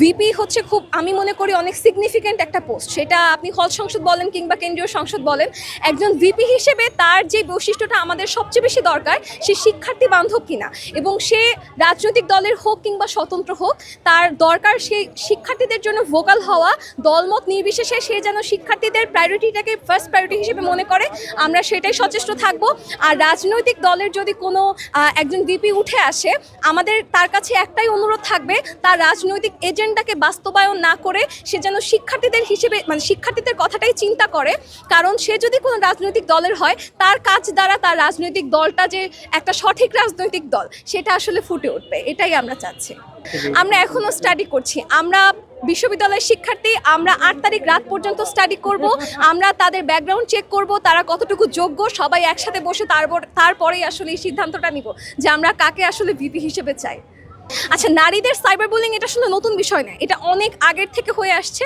VP হচ্ছে খুব, আমি মনে করি, অনেক সিগনিফিক্যান্ট একটা পোস্ট সেটা আপনি হল সংসদ বলেন কিংবা কেন্দ্রীয় সংসদ বলেন, একজন ভিপি হিসেবে তার যে বৈশিষ্ট্যটা আমাদের সবচেয়ে বেশি দরকার, সে শিক্ষার্থী বান্ধব কিনা। এবং সে রাজনৈতিক দলের হোক কিংবা স্বতন্ত্র হোক, তার দরকার সেই শিক্ষার্থীদের জন্য ভোকাল হওয়া, দলমত নির্বিশেষে সে যেন শিক্ষার্থীদের প্রায়োরিটিটাকে ফার্স্ট প্রায়োরিটি হিসেবে মনে করে, আমরা সেটাই সচেষ্ট থাকব। আর রাজনৈতিক দলের যদি কোনো একজন ভিপি উঠে আসে, আমাদের তার কাছে একটাই অনুরোধ থাকবে, তার রাজনৈতিক এজেন্ডাকে বাস্তবায়ন না করে সে যেন শিক্ষার্থীদের হিসেবে মানে শিক্ষার্থীদের কথাটাই চিন্তা করে। কারণ সে যদি কোনো রাজনৈতিক দলের হয়, তার কাজ দ্বারা তার রাজনৈতিক দলটা যে একটা সঠিক রাজনৈতিক দল, সেটা আসলে ফুটে উঠবে। এটাই আমরা চাচ্ছি। আমরা এখনও স্টাডি করছি। আমরা বিশ্ববিদ্যালয়ের শিক্ষার্থী, আমরা আট তারিখ রাত পর্যন্ত স্টাডি করব। আমরা তাদের ব্যাকগ্রাউন্ড চেক করব, তারা কতটুকু যোগ্য, সবাই একসাথে বসে তারপর, তারপরেই আসলে এই সিদ্ধান্তটা নিব যে আমরা কাকে আসলে ভিপি হিসেবে চাই। আচ্ছা নারীদের সাইবার বুলিং এটা আসলে নতুন বিষয় না। এটা অনেক আগের থেকে হয়ে আসছে।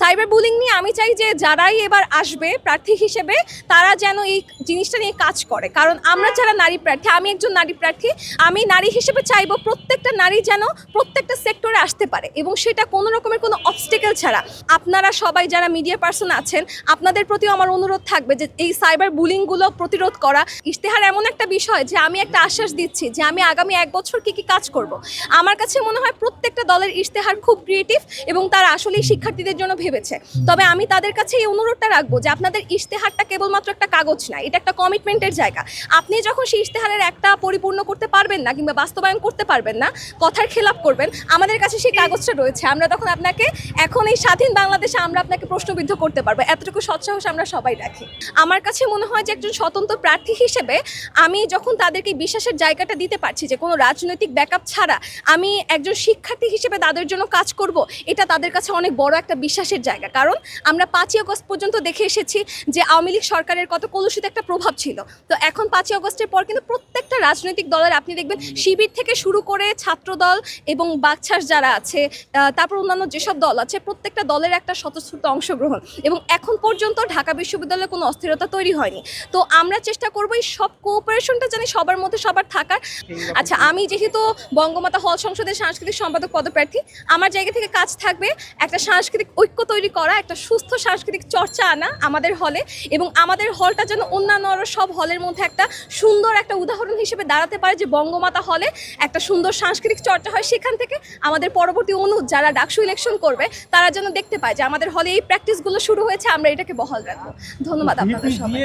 সাইবার বুলিং নিয়ে আমি চাই যে যারাই এবার আসবে প্রার্থী হিসেবে, তারা যেন এই জিনিসটা নিয়ে কাজ করে। কারণ আমরা যারা নারী প্রার্থী, আমি একজন নারী প্রার্থী, আমি নারী হিসেবে চাইব প্রত্যেকটা নারী যেন প্রত্যেকটা সেক্টরে আসতে পারে এবং সেটা কোনো রকমের কোনো অবস্টেকেল ছাড়া। আপনারা সবাই যারা মিডিয়া পার্সন আছেন, আপনাদের প্রতিও আমার অনুরোধ থাকবে যে এই সাইবার বুলিংগুলো প্রতিরোধ করা। ইশতেহার এমন একটা বিষয় যে আমি একটা আশ্বাস দিচ্ছি যে আমি আগামী এক বছর কি কি কাজ করব। আমার কাছে মনে হয় প্রত্যেকটা দলের ইশতেহার খুব ক্রিয়েটিভ এবং তারা আসলেই শিক্ষার্থীদের জন্য ভেবেছে। তবে আমি তাদের কাছে এই অনুরোধটা রাখব যে আপনাদের ইশতেহারটা কেবলমাত্র একটা কাগজ না, এটা একটা কমিটমেন্টের জায়গা। আপনি যখন সেই ইশতেহারের একটা পরিপূর্ণ করতে পারবেন না কিংবা বাস্তবায়ন করতে পারবেন না, কথার খেলাপ করবেন, আমাদের কাছে সেই কাগজটা রয়েছে। আমরা তখন আপনাকে, এখন এই স্বাধীন বাংলাদেশে আমরা আপনাকে প্রশ্নবিদ্ধ করতে পারব। এতটুকু সৎসাহস আমরা সবাই রাখি। আমার কাছে মনে হয় যে একজন স্বতন্ত্র প্রার্থী হিসেবে আমি যখন তাদেরকে বিশ্বাসের জায়গাটা দিতে পারছি যে কোনো রাজনৈতিক ব্যাকআপ ছাড়া আমি একজন শিক্ষার্থী হিসেবে তাদের জন্য কাজ করব এটা তাদের কাছে অনেক বড় একটা বিশ্বাসের জায়গা। কারণ আমরা পাঁচই আগস্ট পর্যন্ত দেখে এসেছি যে আওয়ামী লীগ সরকারের কত কলুষিত একটা প্রভাব ছিল। তো এখন পাঁচই আগস্টের পর কিন্তু প্রত্যেকটা রাজনৈতিক দলের আপনি দেখবেন শিবির থেকে শুরু করে ছাত্রদল এবং বাকছাস যারা আছে তারপর অন্যান্য যেসব দল আছে প্রত্যেকটা দলের একটা স্বতঃস্ফূর্ত অংশগ্রহণ। এবং এখন পর্যন্ত ঢাকা বিশ্ববিদ্যালয়ে কোনো অস্থিরতা তৈরি হয়নি। তো আমরা চেষ্টা করব এই সব কোঅপারেশনটা জানি সবার মধ্যে সবার থাকার। আচ্ছা আমি যেহেতু বঙ্গমাতা হল সংসদের সাংস্কৃতিক সম্পাদক পদপ্রার্থী। আমার জায়গা থেকে কাজ থাকবে একটা সাংস্কৃতিক ঐক্য তৈরি করা একটা সুস্থ সাংস্কৃতিক চর্চা আনা আমাদের হলে এবং আমাদের হলটা যেন অন্যান্য আরও সব হলের মধ্যে একটা সুন্দর একটা উদাহরণ হিসেবে দাঁড়াতে পারে যে বঙ্গমাতা হলে একটা সুন্দর সাংস্কৃতিক চর্চা হয়। সেখান থেকে আমাদের পরবর্তী অনুজ যারা ডাকসু ইলেকশন করবে তারা যেন দেখতে পায় যে আমাদের হলে এই প্র্যাকটিসগুলো শুরু হয়েছে আমরা এটাকে বহাল রাখব। ধন্যবাদ আপনাদের সবাই